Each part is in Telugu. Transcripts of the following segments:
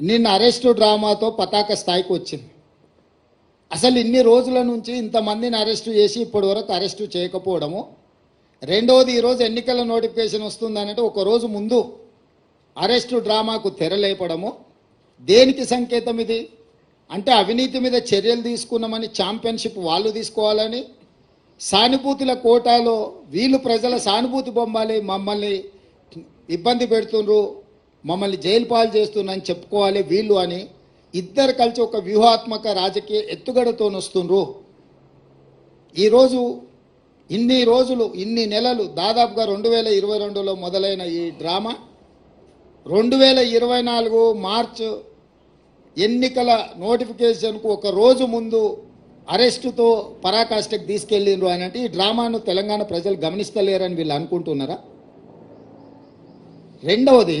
నిన్న అరెస్టు డ్రామాతో పతాక స్థాయికి వచ్చింది. అసలు ఇన్ని రోజుల నుంచి ఇంతమందిని అరెస్టు చేసి ఇప్పటి వరకు అరెస్టు చేయకపోవడము రెండవది ఈరోజు ఎన్నికల నోటిఫికేషన్ వస్తుందనంటే ఒక రోజు ముందు అరెస్టు డ్రామాకు తెరలేపడము. దేనికి సంకేతం ఇది? అంటే అవినీతి మీద చర్యలు తీసుకున్నామని ఛాంపియన్షిప్ వాళ్ళు తీసుకోవాలని సానుభూతుల కోటాలో వీళ్ళు ప్రజల సానుభూతి బొమ్మాలి మమ్మల్ని ఇబ్బంది పెడుతుండ్రు మమ్మల్ని జైలు పాలు చేస్తున్నారని చెప్పుకోవాలి వీళ్ళు అని ఇద్దరు కలిసి ఒక వ్యూహాత్మక రాజకీయ ఎత్తుగడతో వస్తుండ్రు. ఈరోజు ఇన్ని రోజులు ఇన్ని నెలలు దాదాపుగా రెండు వేల ఇరవై రెండులో మొదలైన ఈ డ్రామా రెండు వేల ఇరవై నాలుగు మార్చ్ ఎన్నికల నోటిఫికేషన్కు ఒక రోజు ముందు అరెస్టుతో పరాకాష్ఠకు తీసుకెళ్ళిండ్రు అని అంటే ఈ డ్రామాను తెలంగాణ ప్రజలు గమనిస్తలేరని వీళ్ళు అనుకుంటున్నారా? రెండవది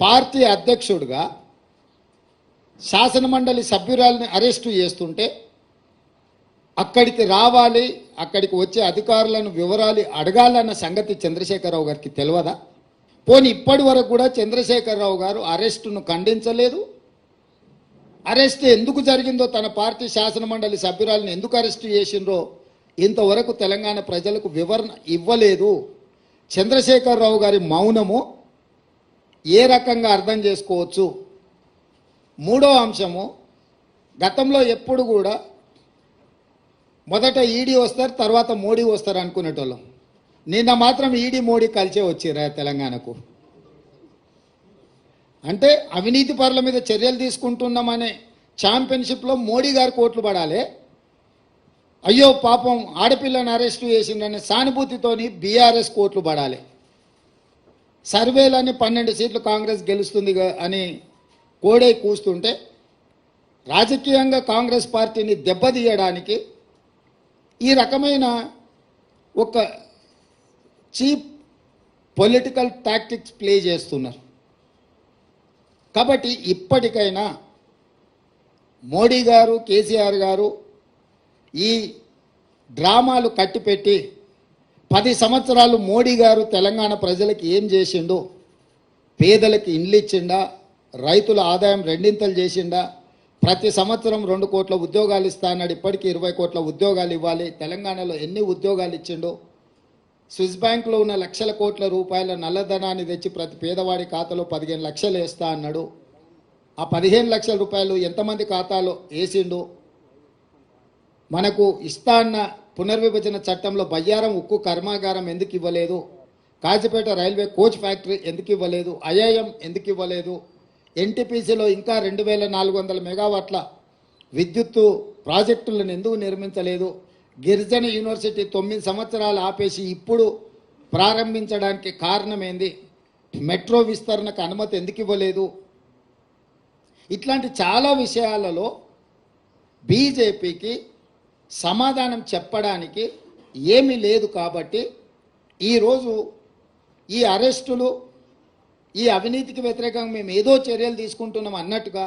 పార్టీ అధ్యక్షుడిగా శాసనమండలి సభ్యురాలని అరెస్టు చేస్తుంటే అక్కడికి రావాలి అక్కడికి వచ్చే అధికారులను వివరాలు అడగాలన్న సంగతి చంద్రశేఖరరావు గారికి తెలియదా పోనీ ఇప్పటి వరకు కూడా చంద్రశేఖరరావు గారు అరెస్టును ఖండించలేదు. అరెస్ట్ ఎందుకు జరిగిందో తన పార్టీ శాసనమండలి సభ్యురాలను ఎందుకు అరెస్టు చేసిండ్రో ఇంతవరకు తెలంగాణ ప్రజలకు వివరణ ఇవ్వలేదు. చంద్రశేఖరరావు గారి మౌనము ఏ రకంగా అర్థం చేసుకోవచ్చు? మూడో అంశము గతంలో ఎప్పుడు కూడా మొదట ఈడీ వస్తారు తర్వాత మోడీ వస్తారు అనుకునేటోళ్ళం. నిన్న మాత్రం ఈడీ మోడీ కలిసే వచ్చిరా తెలంగాణకు. అంటే అవినీతి పరుల మీద చర్యలు తీసుకుంటున్నామనే ఛాంపియన్షిప్లో మోడీ గారు కోట్లు పడాలి. అయ్యో పాపం ఆడపిల్లను అరెస్టు చేసిండనే సానుభూతితోని బీఆర్ఎస్ కోట్లు పడాలి. సర్వేలని పన్నెండు సీట్లు కాంగ్రెస్ గెలుస్తుంది అని కోడై కూస్తుంటే రాజకీయంగా కాంగ్రెస్ పార్టీని దెబ్బతీయడానికి ఈ రకమైన ఒక చీప్ పొలిటికల్ టాక్టిక్స్ ప్లే చేస్తున్నారు. కాబట్టి ఇప్పటికైనా మోడీ గారు కేసీఆర్ గారు ఈ డ్రామాలు కట్టిపెట్టి పది సంవత్సరాలు మోడీ గారు తెలంగాణ ప్రజలకు ఏం చేసిండు? పేదలకు ఇండ్లు ఇచ్చిండా? రైతుల ఆదాయం రెండింతలు చేసిండా? ప్రతి సంవత్సరం రెండు కోట్ల ఉద్యోగాలు ఇస్తా అన్నాడు. ఇప్పటికీ ఇరవై కోట్ల ఉద్యోగాలు ఇవ్వాలి. తెలంగాణలో ఎన్ని ఉద్యోగాలు ఇచ్చిండు? స్విస్ బ్యాంకులో ఉన్న లక్షల కోట్ల రూపాయల నల్లధనాన్ని తెచ్చి ప్రతి పేదవాడి ఖాతాలో పదిహేను లక్షలు వేస్తా అన్నాడు. ఆ పదిహేను లక్షల రూపాయలు ఎంతమంది ఖాతాలో వేసిండు? మనకు ఇస్తా అన్న పునర్విభజన చట్టంలో బయ్యారం ఉక్కు కర్మాగారం ఎందుకు ఇవ్వలేదు? కాజిపేట రైల్వే కోచ్ ఫ్యాక్టరీ ఎందుకు ఇవ్వలేదు? ఐఐఎం ఎందుకు ఇవ్వలేదు? ఎన్టీపీసీలో ఇంకా రెండు వేల నాలుగు వందల మెగావాట్ల విద్యుత్తు ప్రాజెక్టులను ఎందుకు నిర్మించలేదు? గిరిజన యూనివర్సిటీ తొమ్మిది సంవత్సరాలు ఆపేసి ఇప్పుడు ప్రారంభించడానికి కారణం ఏంది మెట్రో విస్తరణకు అనుమతి ఎందుకు ఇవ్వలేదు? ఇట్లాంటి చాలా విషయాలలో బీజేపీకి సమాధానం చెప్పడానికి ఏమీ లేదు కాబట్టి ఈరోజు ఈ అరెస్టులు ఈ అవినీతికి వ్యతిరేకంగా మేము ఏదో చర్యలు తీసుకుంటున్నాం అన్నట్టుగా